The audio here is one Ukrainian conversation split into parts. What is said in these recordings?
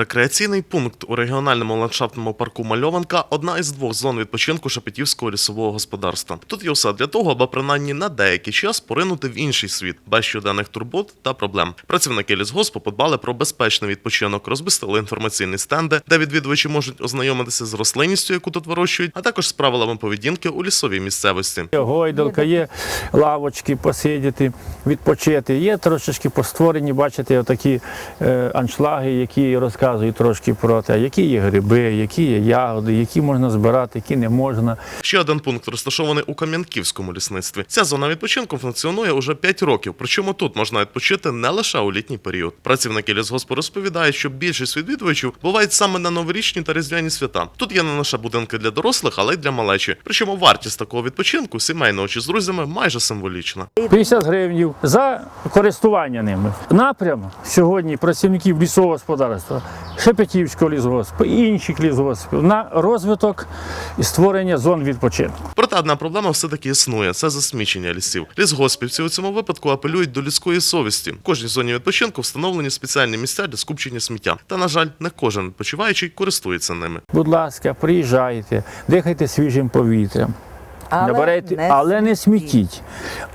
Рекреаційний пункт у регіональному ландшафтному парку Мальованка одна із двох зон відпочинку Шепетівського лісового господарства. Тут є все для того, аби принаймні на деякий час поринути в інший світ без щоденних турбот та проблем. Працівники лісгоспу подбали про безпечний відпочинок, розмістили інформаційні стенди, де відвідувачі можуть ознайомитися з рослинністю, яку тут вирощують, а також з правилами поведінки у лісовій місцевості. Гойдалка, є лавочки посидіти, відпочити. Є трошечки постворені, бачите, отакі е, аншлаги, які розказують трошки про те, які є гриби, які є ягоди, які можна збирати, які не можна. Ще один пункт розташований у Кам'янківському лісництві. Ця зона відпочинку функціонує уже 5 років. Причому тут можна відпочити не лише у літній період. Працівники лісгоспу розповідають, що більшість відвідувачів бувають саме на новорічні та різдвяні свята. Тут є не лише будинки для дорослих, але й для малечі. Причому вартість такого відпочинку сімейного чи з друзями майже символічна. 50 гривнів за користування ними. Напрям сьогодні працівників лісового господарства, Шепетівського лісгоспу, інших лісгоспів на розвиток і створення зон відпочинку. Проте одна проблема все таки існує це засмічення лісів. Лісгоспівці у цьому випадку апелюють до людської совісті. В кожній зоні відпочинку встановлені спеціальні місця для скупчення сміття. Та на жаль, не кожен відпочиваючий користується ними. Будь ласка, приїжджайте, дихайте свіжим повітрям. Але Набирайте, не але не смітіть.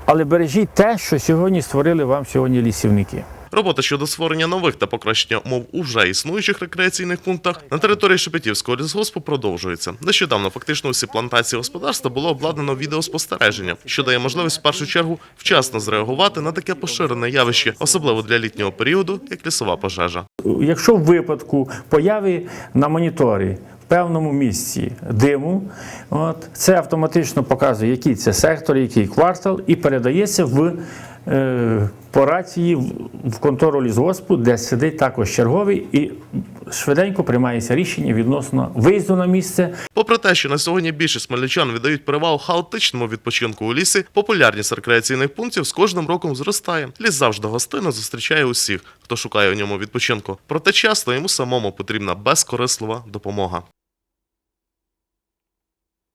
Але бережіть те, що сьогодні створили вам сьогодні лісівники. Робота щодо створення нових та покращення умов у вже існуючих рекреаційних пунктах на території Шепетівського лісгоспу продовжується. Нещодавно фактично усі плантації господарства було обладнано відеоспостереження, що дає можливість в першу чергу вчасно зреагувати на таке поширене явище, особливо для літнього періоду, як лісова пожежа. Якщо в випадку появи на моніторі в певному місці диму, от, це автоматично показує, який це сектор, який квартал, і передається в по рації в, контору лісгоспу, де сидить також черговий, і швиденько приймається рішення відносно виїзду на місце Попри те, що на сьогодні більшість смельчан віддають перевагу хаотичному відпочинку у лісі, популярність рекреаційних пунктів з кожним роком зростає. Ліс завжди гостинно зустрічає усіх, хто шукає у ньому відпочинку. Проте часто йому самому потрібна безкорислива допомога.